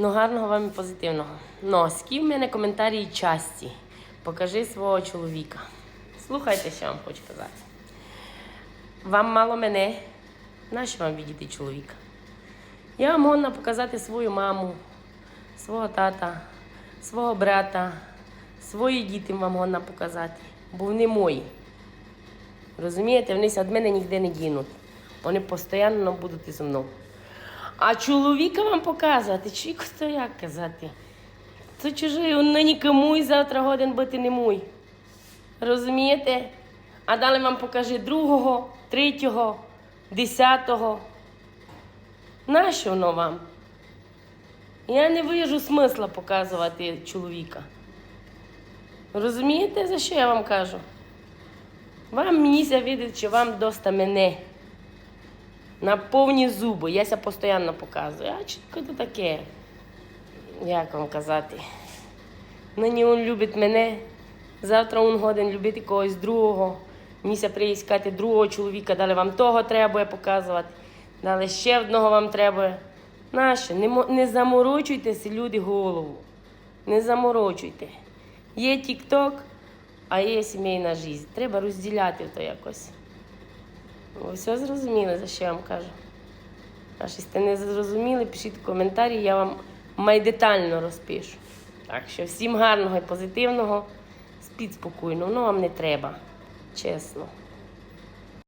Ну, гарного вам і позитивного. Ну, сків в мене коментарі часті. Покажи свого чоловіка. Слухайте, що я вам хочу казати. Вам мало мене. Нащо вам відійти чоловіка? Я вам можна показати свою маму, свого тата, свого брата, свої діти вам можна показати, бо вони мої. Розумієте, вони від мене ніде не дінуть. Вони постійно будуть зі мною. А чоловіка вам показувати, чоловіку то як казати? Це чужий, він нині кому і завтра годин бути не мой. Розумієте? А далі вам покаже другого, третього, десятого. Нащо воно вам? Я не вижу смисла показувати чоловіка. Розумієте, за що я вам кажу? Вам мені видить, що вам доста мене. На повні зуби. Я ся постійно показую. А чітко то таке. Як вам казати? Нині він любить мене, завтра він годен любити когось другого. Мені ся приїскати другого чоловіка, далі вам того треба показувати, далі ще одного вам треба. Нащо? Не, не заморочуйтеся, люди, голову. Не заморочуйте. Є тік-ток, а є сімейна життя. Треба розділяти то якось. Ви все зрозуміли, за що я вам кажу? А якщо сте не зрозуміли, пишіть коментарі, я вам майдетально розпишу. Так що всім гарного і позитивного, спіть спокійно, воно вам не треба, чесно.